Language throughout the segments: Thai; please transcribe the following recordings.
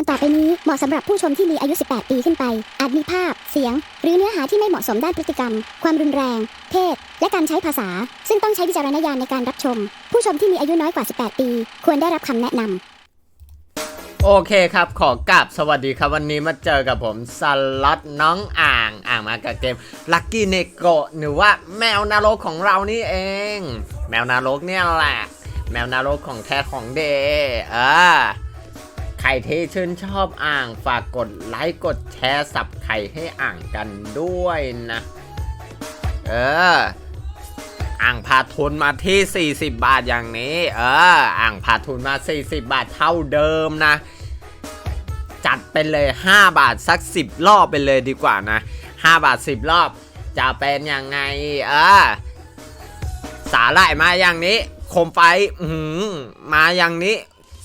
การต่อไปนี้เหมาะสำหรับผู้ชมที่มีอายุ 18 ปีขึ้นไป อาจมีภาพ เสียง หรือเนื้อหาที่ไม่เหมาะสมด้านพฤติกรรม ความรุนแรง เพศ และการใช้ภาษา ซึ่งต้องใช้วิจารณญาณในการรับชม ผู้ชมที่มีอายุน้อยกว่า 18 ปี ควรได้รับคำแนะนำ โอเคครับ ขอกราบสวัสดีครับวันนี้มาเจอกับผมสล็อตน้องอ่างอ่างมากับเกม Lucky n e g o หรือว่าแมวนรกของเรานี่เอง แมวนรกเนี่ยแหละ แมวนรกของแท้ของเดเออ ที่ชื่นชอบอ่างฝากกดไลค์กดแชร์สับไข่ให้อ่างกันด้วยนะ เออ อ่างพาทุนมาที่ 40 บาทอย่างนี้ เออ อ่างพาทุนมา 40 บาทเท่าเดิมนะ จัดไปเลย 5 บาทสัก 10 รอบไปเลยดีกว่านะ 5 บาท 10 รอบ จะเป็นยังไง เออ สาหร่ายมาอย่างนี้คมไฟหือมาอย่างนี้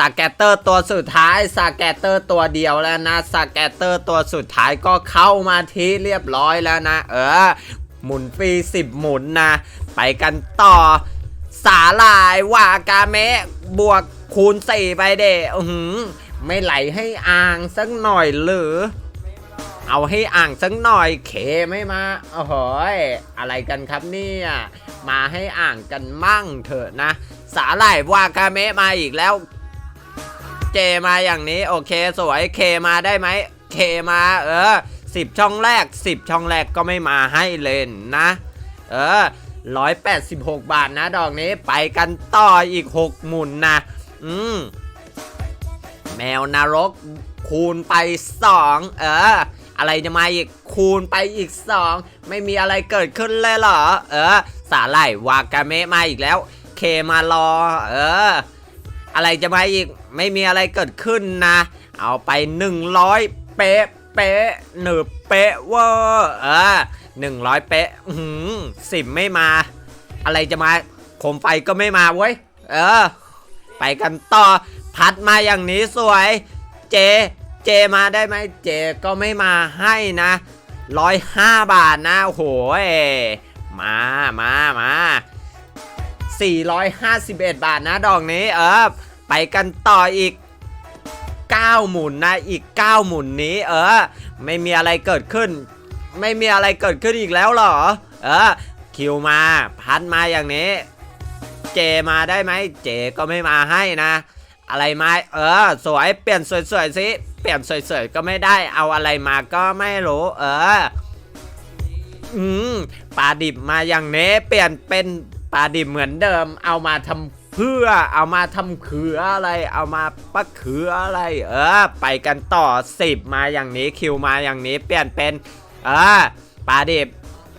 สแกตเตอร์ตัวสุดท้ายสแกตเตอร์ตัวเดียวแล้วนะสแกตเตอร์ตัวสุดท้ายก็เข้ามาที่เรียบร้อยแล้วนะ เออ หมุนฟรี10หมุนนะ ไปกันต่อ สาลายวากาเมะบวกคูณ4ไปเดอือหืไม่ไหลให้อ่างสักหน่อยหรือ เอาให้อ่างสักหน่อยเคไม่มาโอ้โหยอะไรกันครับเนี่ยมาให้อ่างกันมั่งเถอะนะ สาหร่ายวากาเมะมาอีกแล้ว เจมาอย่างนี้โอเคสวยเคมาได้ไหมเคมาเออสิบช่องแรกสิบช่องแรกก็ไม่มาให้เล่นนะ เออร้อยแปดสิบหกบาทนะดอกนี้ไปกันต่ออีกหกหมุนนะ อืมแมวนรกคูณไปสองเออ อะไรจะมาอีกคูณไปอีกสองไม่มีอะไรเกิดขึ้นเลยเหรอ เออ สาหร่ายวากาเมะมาอีกแล้ว เคมารอ เออ อะไรจะมาอีก ไม่มีอะไรเกิดขึ้นนะ เอาไป 100 เป๊ะเป๊ะหนึบเป๊ะเวอร์เออหนึ่งร้อยเป๊ะสิบไม่มา อะไรจะมาโคมไฟก็ไม่มาเว้ย เออ ไปกันต่อ พัดมาอย่างนี้สวย เจ เจมาได้ไหมเจก็ไม่มาให้นะร้อยห้าบาทนะ โอ้โหยมามามา451 บาทนะดอกนี้ เออ ไปกันต่ออีก 9 หมุนนะอีก 9 หมุนนี้ เออ ไม่มีอะไรเกิดขึ้น ไม่มีอะไรเกิดขึ้นอีกแล้วหรอ เออ คิวมา พัดมาอย่างนี้ เจมาได้ไหมเจก็ไม่มาให้นะ อะไรมาเออ สวยเปลี่ยนสวยๆสิเปลี่ยนสวยๆก็ไม่ได้เอาอะไรมาก็ไม่รู้ เอออืมปลาดิบมาอย่างนี้เปลี่ยนเป็นปลาดิบเหมือนเดิม เอามาทำ เพื่อเอามาทำเขืออะไรเอามาปะเขืออะไร เออ ไปกันต่อสิบมาอย่างนี้คิวมาอย่างนี้เปลี่ยนเป็น เออปลาดิบ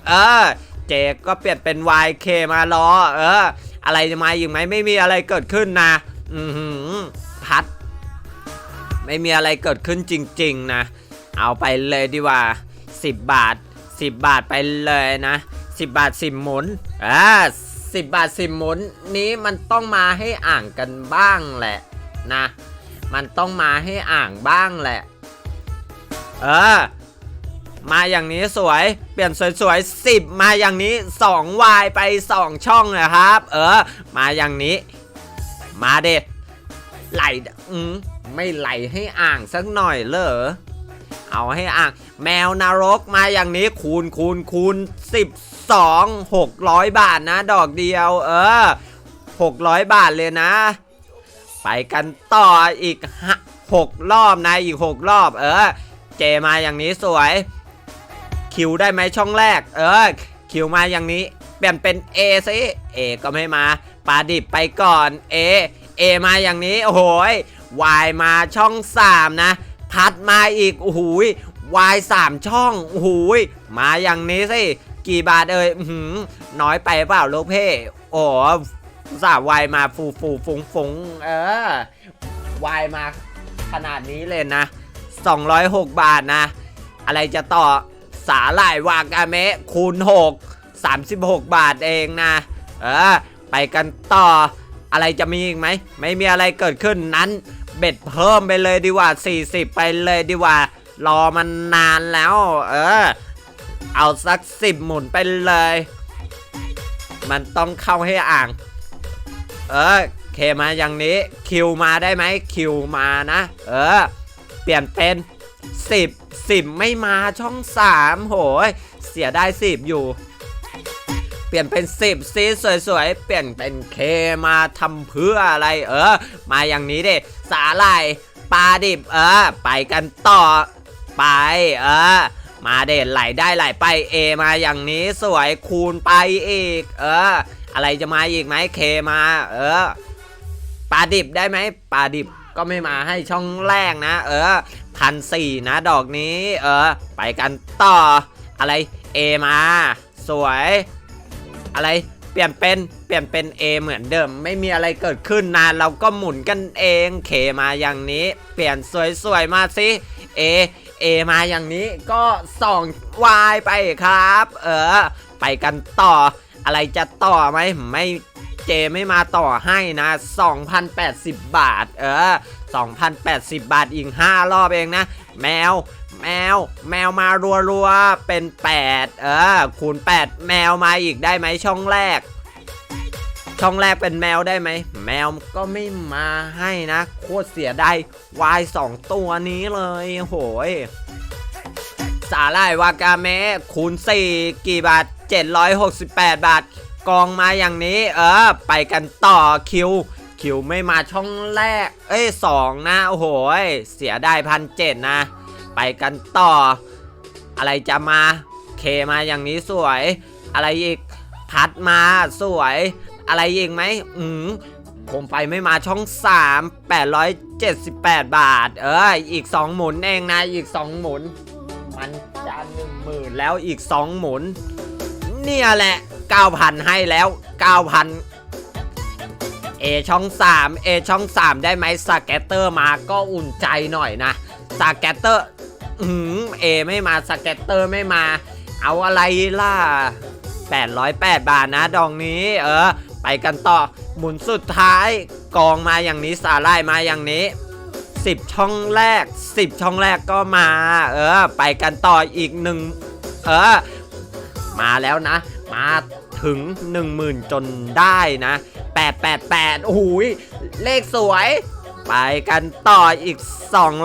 เออ เจก็เปลี่ยนเป็น YK มารอเออ อะไรจะมาอีกไหมไม่มีอะไรเกิดขึ้นนะ อือหือพัด ไม่มีอะไรเกิดขึ้นจริง ๆ นะ เอาไปเลยดีกว่า 10 บาท 10 บาทไปเลยนะ 10 บาท 10 หมุนอ่า 10 บาท 10หมุนนี้มันต้องมาให้อ่างกันบ้างแหละนะ มันต้องมาให้อ่างบ้างแหละ เออ มาอย่างนี้สวย เปลี่ยนสวยๆ10 มาอย่างนี้2วายไป 2 ช่องนะครับ เออ มาอย่างนี้ มาเด็ดไหลอืมไม่ไหลให้อ่างสักหน่อยเหรอเอาให้อ่าง แมวนรกมาอย่างนี้คูณคูณคูณ 2 600 บาทนะ ดอกเดียว เออ 600 บาทเลยนะ ไปกันต่ออีกหกรอบนะอีก 6 รอบ เออ เจมาอย่างนี้สวย คิวได้ไหมช่องแรก เออ คิวมาอย่างนี้เปลี่ยนเป็น A ซิเอก็ไม่มาปลาดิบไปก่อน A A มาอย่างนี้ โอ้โหยวายมาช่อง 3 นะ พัดมาอีก โอ้โหยวายสามช่อง โอ้โหยมาอย่างนี้สิ กี่บาทเอ่ยน้อยไปเปล่าลูกเพ่โอ้สาวายมาฟูฟูฟงฟงเออวายมาขนาดนี้เลยนะ 206 บาทนะ อะไรจะต่อสาหร่ายวากาเมะคูณ 6 36 บาทเองนะ เออ ไปกันต่อ อะไรจะมีอีกไหม ไม่มีอะไรเกิดขึ้นนั้น เบ็ดเพิ่มไปเลยดีกว่า 40 ไปเลยดีกว่า รอมันนานแล้ว เออ เอาสัก10หมุนไปเลย มันต้องเข้าให้อ่าง เออเคมาอย่างนี้คิวมาได้ไหมคิวมานะ เออ เปลี่ยนเป็น10 10ไม่มาช่อง3โหยเสียได้10อยู่ เปลี่ยนเป็น10ซีสวยๆ เปลี่ยนเป็นเคมาทำเพื่ออะไร เออ มาอย่างนี้ดิสาหร่ายปลาดิบ เออ ไปกันต่อไป เออ มาเด็ดไหลได้ไหลไปเอมาอย่างนี้สวยคูณไปอีก เออ อะไรจะมาอีกไหมเคมา เออปลาดิบได้ไหมปลาดิบก็ไม่มาให้ช่องแรกนะ เออพันสี่นะดอกนี้ เออ ไปกันต่อ อะไรเอมา สวย อะไรเปลี่ยนเป็นเปลี่ยนเป็น A เหมือนเดิม ไม่มีอะไรเกิดขึ้นนะเราก็หมุนกันเองเคมาอย่างนี้ เปลี่ยนสวยๆมาสิ A A มาอย่างนี้ก็ส่อง Y ไปครับ เออ ไปกันต่อ อะไรจะต่อไหมไม่เจไม่มาต่อให้นะ 2,080 บาท เออ 2,080 บาทอีก 5 รอบเองนะ แมว แมว แมวมารัวๆ เป็น 8 เออ คูณ 8 แมวมาอีกได้ไหมช่องแรก ช่องแรกเป็นแมวได้ไหม แมวก็ไม่มาให้นะ โคตรเสียดายวายสองตัวนี้เลยโหยสาหร่ายวากาเมะคูณ4กี่บาท 768 บาท กองมาอย่างนี้ เออ ไปกันต่อคิว คิวไม่มาช่องแรก เอ้ยสองนะ โอ้โหยเสียได้พันเจ็ดนะ ไปกันต่อ อะไรจะมา เคมาอย่างนี้สวย อะไรอีก พัดมาสวย อะไรเอีกไหมอืมคมไฟไม่มาช่อง 3 878 บาท เอออีก 2 หมุนเองนะ อีก 2 หมุน มันจะหนึ่งหมื่นแล้วอีก 2 หมุน เนี่ยแหละ 9,000 ให้แล้ว 9,000 เอช่อง 3 เอช่อง 3 ได้ไหมสแกตเตอร์มาก็อุ่นใจหน่อยนะสแกตเตอร์อืมเอไม่มาสแกตเตอร์ไม่มา เอาอะไรล่ะ808 บาทนะ ดองนี้ เออ ไปกันต่อ หมุนสุดท้ายกองมาอย่างนี้สาลายมาอย่างนี้ 10 ช่องแรก 10 ช่องแรกก็มา เออ ไปกันต่ออีกหนึ่งเออ มาแล้วนะ มาถึง 10,000 จนได้นะ 888โอ้โหยเลขสวย ไปกันต่ออีก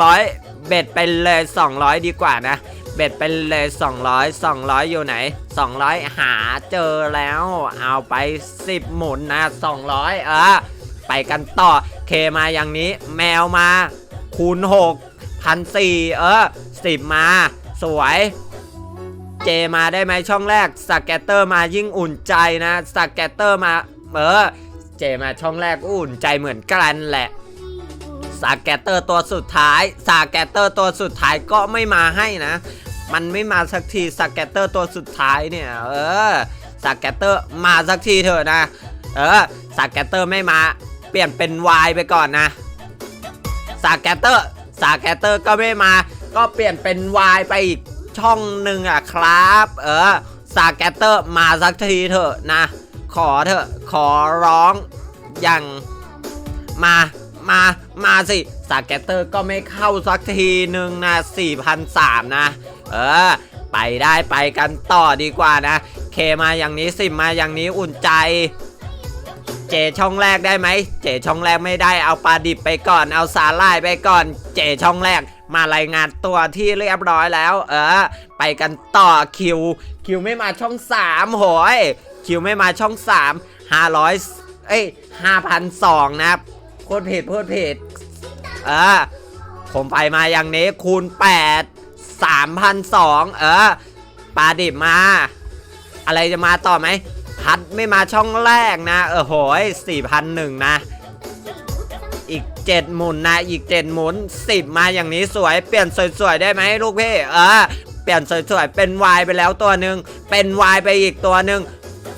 200 เบ็ดไปเลย 200 ดีกว่านะ เบ็ดไปเลย 200 200 อยู่ไหน 200 หาเจอแล้ว เอาไป 10 หมุนนะ 200 เออ ไปกันต่อ เคมาอย่างนี้ แมวมา คูณ6พันสี่เออ 10 มา สวย เจมาได้ไหมช่องแรกสแกตเตอร์มายิ่งอุ่นใจนะสแกตเตอร์มา เออ เจมาช่องแรกอุ่นใจเหมือนกันแหละสาแกตเตอร์ตัวสุดท้าย สาแกตเตอร์ตัวสุดท้ายก็ไม่มาให้นะ มันไม่มาสักทีสาแกตเตอร์ตัวสุดท้ายเนี่ยเออสาแกตเตอร์มาสักทีเถอะนะ เออสาแกตเตอร์ไม่มา เปลี่ยนเป็น Y ไปก่อนนะสาแกตเตอร์สาแกตเตอร์ก็ไม่มา ก็เปลี่ยนเป็น Y ไปอีกช่องหนึ่งอะครับ เออสาแกตเตอร์มาสักทีเถอะนะ ขอเถอะขอร้องอย่างมา มา มาสิสาแกตเตอร์ก็ไม่เข้าสักทีหนึ่งนะ4,003นะ เออ ไปได้ไปกันต่อดีกว่านะ เคมาอย่างนี้สิมาอย่างนี้อุ่นใจ เจช่องแรกได้ไหม เจช่องแรกไม่ได้เอาปลาดิบไปก่อนเอาสาหร่ายไปก่อน เจช่องแรกมารายงานตัวที่เรียบร้อยแล้ว เออ ไปกันต่อคิว คิวไม่มาช่อง3โหยคิวไม่มาช่อง3 500เอ้ย5,002นะครับพูดผิดพูดผิดเออผมไปมาอย่างนี้คูณ 8 3,002เออปลาดิบมา อะไรจะมาต่อไหม พัดไม่มาช่องแรกนะ เออโหย4,001นหนึ่งนะ อีก7หมุนนะ อีก7หมุน10มาอย่างนี้สวยเปลี่ยนสวยๆได้ไหมลูกพี่เออเปลี่ยนสวยๆเป็น Y ไปแล้วตัวหนึ่งเป็น Y ไปอีกตัวหนึ่ง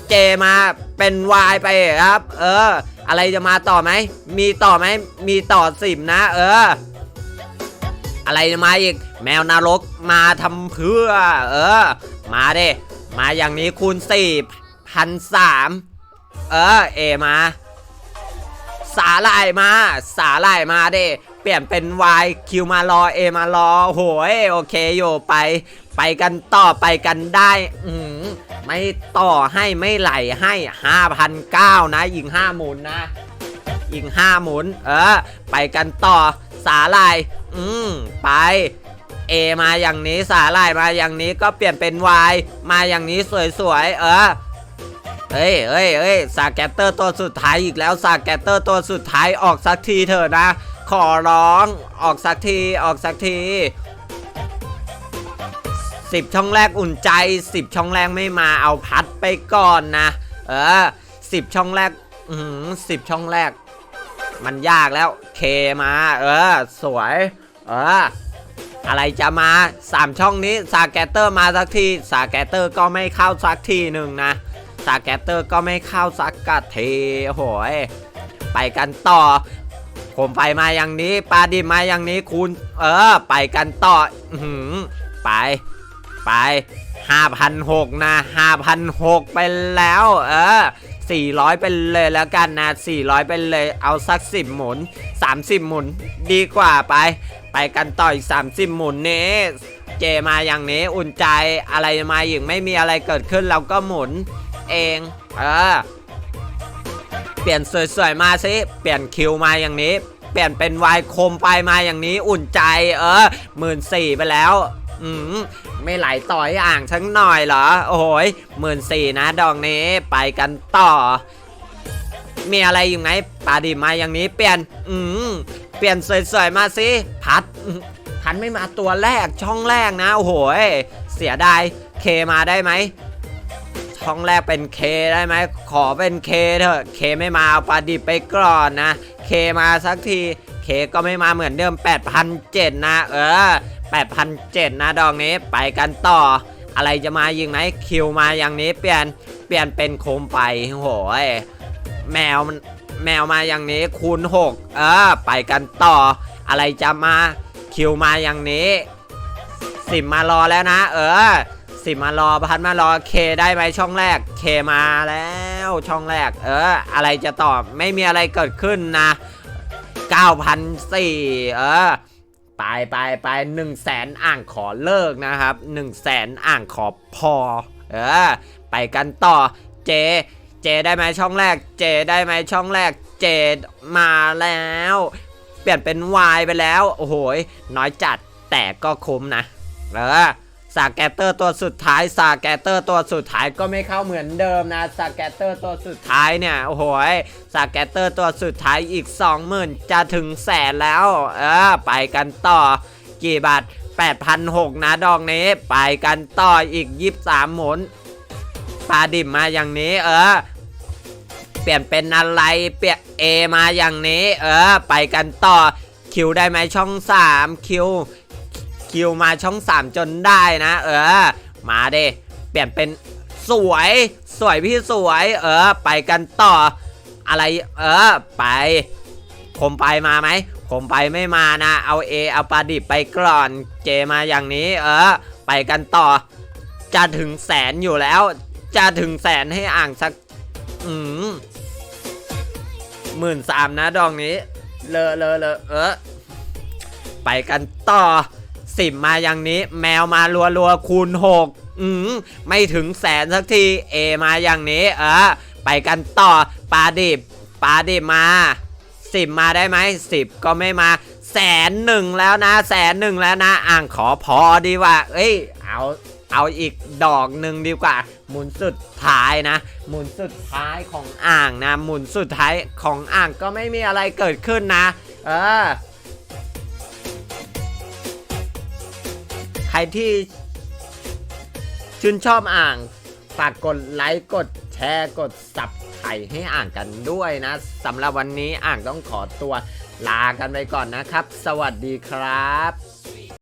เจมาเป็น Y ไปครับ เออ อะไรจะมาต่อไหมมีต่อไหมมีต่อสิบนะ เออ อะไรจะมาอีก แมวนรกมาทำเพื่อ เออ มาเด้มาอย่างนี้คูณสี่พันสามเออ เอมา สาหร่ายมา สาหร่ายมาเด้เปลี่ยนเป็น Y คิวมารอ A มารอโหยโอเคอยู่ไป ไปกันต่อไปกันได้ อืมไม่ต่อให้ไม่ไหลให้5,009นะยิง5หมุนนะอีก5หมุน เออ ไปกันต่อสาลาย อืม ไป A มาอย่างนี้สาลายมาอย่างนี้ก็เปลี่ยนเป็น Y มาอย่างนี้สวยๆเออเฮ้ยเฮ้ยเฮ้ยสาแกตเตอร์ตัวสุดท้ายอีกแล้วสาแกตเตอร์ตัวสุดท้ายออกสักทีเถอะนะ ขอร้องออกสักทีออกสักทีสิบช่องแรกอุ่นใจสิบช่องแรกไม่มาเอาพัดไปก่อนนะ เออสิบช่องแรกอืมสิบช่องแรก มันยากแล้วเคมา เออ สวย เออ อะไรจะมาสามช่องนี้สาแกตเตอร์มาสักทีสาแกตเตอร์ก็ไม่เข้าสักทีหนึ่งนะสาแกตเตอร์ก็ไม่เข้าสักกะทีโหยไปกันต่อผมไปมาอย่างนี้ปลาดิบมาอย่างนี้คุณ เออ ไปกันต่ออื้อหือไปไป5,600นะ5,600ไปแล้ว เออ400ไปเลยแล้วกันนะ400ไปเลยเอาสัก10หมุน30หมุนดีกว่าไป ไปกันต่ออีก30 หมุนนี้ เจมาอย่างนี้อุ่นใจอะไรมาอีกไม่มีอะไรเกิดขึ้นเราก็หมุนเอง เออ เปลี่ยนสวยๆมาสิ เปลี่ยนคิวมาอย่างนี้ เปลี่ยนเป็นวายคมไปมาอย่างนี้ อุ่นใจ เออหมื่นสี่ไปแล้ว อืมไม่ไหลต่อยอ่างทั้งหน่อยเหรอ โอ้โหยหมื่นสี่นะดอกนี้ไปกันต่อ มีอะไรอยู่ไหมปลาดิบมาอย่างนี้เปลี่ยน อืม เปลี่ยนสวยๆมาสิพัด พัดไม่มาตัวแรกช่องแรกนะ โอ้โหเสียดายเคมาได้ไหมช่องแรกเป็นเคได้ไหมขอเป็นเคเถอะเคไม่มาเอาปลาดิบไปก่อนนะเคมาสักทีเคก็ไม่มาเหมือนเดิม 8,007นะ เออ8,007นะดอกนี้ไปกันต่อ อะไรจะมายิงไหมคิวมาอย่างนี้เปลี่ยนเปลี่ยนเป็นโคมไปโหยแมวมัน แมวมาอย่างนี้คูณ6เออไปกันต่อ อะไรจะมาคิวมาอย่างนี้สิบมารอแล้วนะ เออสิบมารอพันมารอเคได้ไหมช่องแรกเคมาแล้วช่องแรก เออ อะไรจะตอบไม่มีอะไรเกิดขึ้นนะ9,004เออไปไปไปหนึ่งแสนอ่างขอเลิกนะครับหนึ่งแสนอ่างขอพอ เออ ไปกันต่อเจ เจได้ไหมช่องแรก เจได้ไหมช่องแรก เจมาแล้ว เปลี่ยนเป็น Y ไปแล้ว โอ้โหน้อยจัดแต่ก็คุ้มนะ เออสาแกตเตอร์ตัวสุดท้ายสาแกตเตอร์ตัวสุดท้ายก็ไม่เข้าเหมือนเดิมนะสาแกตเตอร์ตัวสุดท้ายเนี่ยโอ้โหสาแกตเตอร์ตัวสุดท้ายอีก 20,000 จะถึงแสนแล้ว เออ ไปกันต่อ กี่บาท8,600นะดอกนี้ ไปกันต่ออีก 23หมุน ปลาดิบมาอย่างนี้ เออ เปลี่ยนเป็นอะไรเปลี่ยน A มาอย่างนี้ เออ ไปกันต่อคิวได้ไหมช่อง3คิวคิวมาช่อง3จนได้นะ เออ มาเดเปลี่ยนเป็นสวย สวยพี่สวย เออ ไปกันต่อ อะไร เออ ไปคมไปมาไหมคมไปไม่มานะ เอา A เอาปลาดิบไปก่อน เจมาอย่างนี้ เออ ไปกันต่อ จะถึงแสนอยู่แล้ว จะถึงแสนให้อ่างสัก อืมหมื่นสามนะดองนี้ เลอะเลอะเลอะเออ ไปกันต่อ สิบมาอย่างนี้ แมวมารัวรัวคูณหกอืมไม่ถึงแสนสักที เอมาอย่างนี้ เออ ไปกันต่อปลาดิบปลาดิบมาสิบมาได้ไหมสิบก็ไม่มาแสนหนึ่งแล้วนะแสนหนึ่งแล้วนะ อ่างขอพอดีว่า เอ้ย เอา เอาอีกดอกหนึ่งดีกว่า หมุนสุดท้ายนะ หมุนสุดท้ายของอ่างนะ หมุนสุดท้ายของอ่างก็ไม่มีอะไรเกิดขึ้นนะ เออ ใครที่ชื่นชอบอ่าง ฝากกดไลค์กดแชร์กดสับไข่ให้อ่างกันด้วยนะสำหรับวันนี้อ่างต้องขอตัวลากันไปก่อนนะครับ สวัสดีครับ